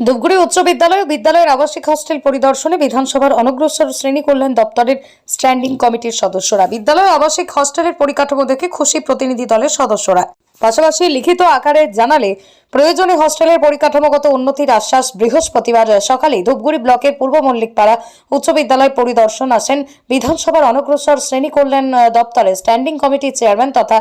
ধূপগুড়ি উচ্চ বিদ্যালয় ও বিদ্যালয়ের আবাসিক হস্টেল পরিদর্শনে বিধানসভার অনগ্রসর শ্রেণি কল্যাণ দপ্তরের স্ট্যান্ডিং কমিটির সদস্যরা। বিদ্যালয় আবাসিক হস্টেলের পরিকাঠামো দেখে খুশি প্রতিনিধি দলের সদস্যরা। পাশাপাশি লিখিত আকারে জানালে প্রয়োজনে হস্টেলের পরিকাঠামোগত উন্নতির আশ্বাস বৃহস্পতিবার সকালে ধূপগুড়ি ব্লকের পূর্ব মল্লিকপাড়া উচ্চ বিদ্যালয় পরিদর্শন আসেন বিধানসভার অনগ্রসর শ্রেণি কল্যাণ দপ্তরের স্ট্যান্ডিং কমিটির চেয়ারম্যান তথা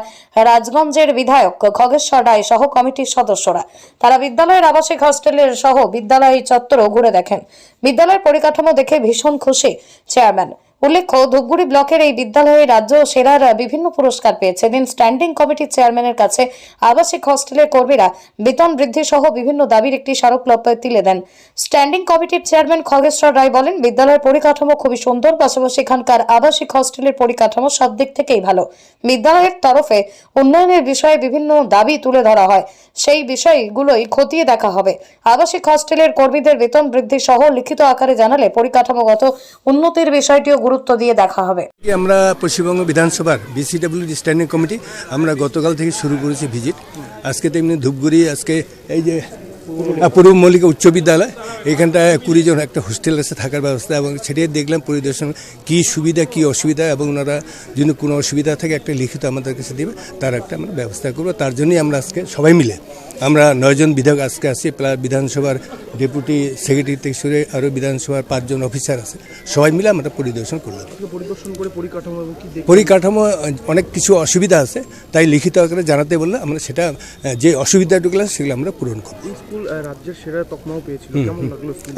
রাজগঞ্জের বিধায়ক খগেশ্বর রায় সহ কমিটির সদস্যরা। তারা বিদ্যালয়ের আবাসিক হস্টেলের সহ বিদ্যালয় চত্বরও ঘুরে দেখেন। বিদ্যালয়ের পরিকাঠামো দেখে ভীষণ খুশি চেয়ারম্যান। উল্লেখ্য, ধূপগুড়ি ব্লকের এই বিদ্যালয়ে রাজ্য সেরার বিভিন্ন পুরস্কার পেয়েছে। দিন স্ট্যান্ডিং কমিটির চেয়ারম্যানের কাছে আবাসিক হস্টেলের কর্মীরা বেতন বৃদ্ধি সহ বিভিন্ন দাবির একটি স্মারকলিপি তুলে দেন। স্ট্যান্ডিং কমিটির চেয়ারম্যান খগেশ্বর রায় বলেন, বিদ্যালয়ের পরিকাঠামো খুবই সুন্দর, পাশাপাশি এখানকার আবাসিক হস্টেলের পরিকাঠামো সব দিক থেকেই ভালো। বিদ্যালয়ের তরফে উন্নয়নের বিষয়ে বিভিন্ন দাবি তুলে ধরা হয়। সেই বিষয়গুলোই খতিয়ে দেখা হবে। আবাসিক হস্টেলের কর্মীদের বেতন বৃদ্ধি সহ লিখিত আকারে জানালে পরিকাঠামোগত উন্নতির বিষয়টিও গুরুত্ব দিয়ে দেখা হবে। আমরা পশ্চিমবঙ্গ বিধানসভার বিসিডব্লিউ স্ট্যান্ডিং কমিটি আমরা গতকাল থেকে শুরু করেছি ভিজিট আজকে তেমনি ধূপগুড়ি, আজকে এই যে পূর্ব মল্লিকা উচ্চ বিদ্যালয়, এখানটায় কুড়ি জন একটা হোস্টেল আছে থাকার ব্যবস্থা এবং সেটাই দেখলাম পরিদর্শন, কি সুবিধা, কি অসুবিধা এবং ওনারা যদি কোনো অসুবিধা থাকে একটা লিখিত আমাদের কাছে দেবে, তার একটা আমরা ব্যবস্থা করব। তার জন্যই আমরা আজকে সবাই মিলে আমরা নয়জন বিধায়ক আজকে আসছি প্লাস বিধানসভার ডেপুটি সেক্রেটারি থেকে শুরু আরও বিধানসভার পাঁচজন অফিসার আছে। সবাই মিলে আমরা পরিদর্শন করলাম। পরিদর্শন করে পরিকাঠামো পরিকাঠামো অনেক কিছু অসুবিধা আছে তাই লিখিত আকারে জানাতে বললে আমরা সেটা যে অসুবিধাটুকুলো আছে সেগুলো আমরা পূরণ করব। স্কুল রাজ্যের সেরা তকমাও পেয়েছিল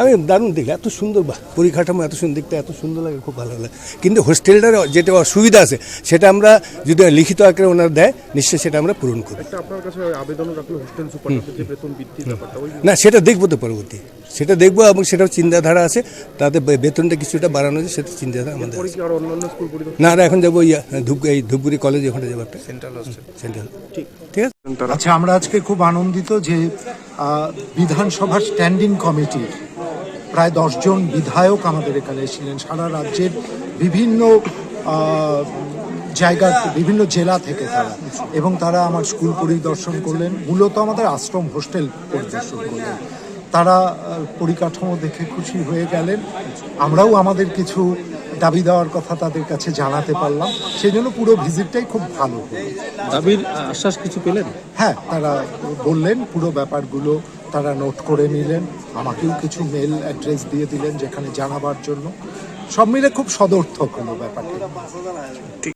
আমি দারুণ দেখলাম এত সুন্দর বাহ পরিকাঠামো এত সুন্দর দেখতে এত সুন্দর লাগে খুব ভালো লাগে। কিন্তু হোস্টেলটার যেটা অসুবিধা আছে সেটা আমরা যদি লিখিত আকারে ওনারা দেয় নিশ্চয়ই সেটা আমরা পূরণ করব। আপনার কাছে আবেদনও রাখল হোস্টেল না সেটা দেখব তো পরবর্তী। সেটা দেখব এবং সেটাও চিন্তাধারা আছে তাতে বেতনটা কিছুটা বাড়ানো যায় সেটা চিন্তাধারা আমাদের পরিদর্শন? না এখন যাব ইয়া ধূপ এই ধূপগুড়ি কলেজ ওখানে যাব একটা। সেন্ট্রাল সেন্ট্রাল ঠিক। ঠিক আছে? আচ্ছা আমরা আজকে খুব আনন্দিত যে বিধানসভার স্ট্যান্ডিং কমিটির প্রায় দশজন বিধায়ক আমাদের এখানে এসেছিলেন। সারা রাজ্যের বিভিন্ন আহ, জায়গার বিভিন্ন জেলা থেকে তারা। এবং তারা আমার স্কুল পরিদর্শন করলেন। মূলত আমাদের আশ্রম হোস্টেল পরিদর্শন করলেন। তারা পরিকাঠামো দেখে খুশি হয়ে গেলেন। আমরাও আমাদের কিছু দাবি দেওয়ার কথা তাদের কাছে জানাতে পারলাম। সেই জন্য পুরো ভিজিটটাই খুব ভালো হলো। দাবির আশ্বাস কিছু পেলেন? হ্যাঁ তারা বললেন পুরো ব্যাপারগুলো। তারা নোট করে নিলেন। আমাকেও কিছু মেল অ্যাড্রেস দিয়ে দিলেন যেখানে জানাবার জন্য। সব মিলে খুব সদর্থক হলো ব্যাপারটা।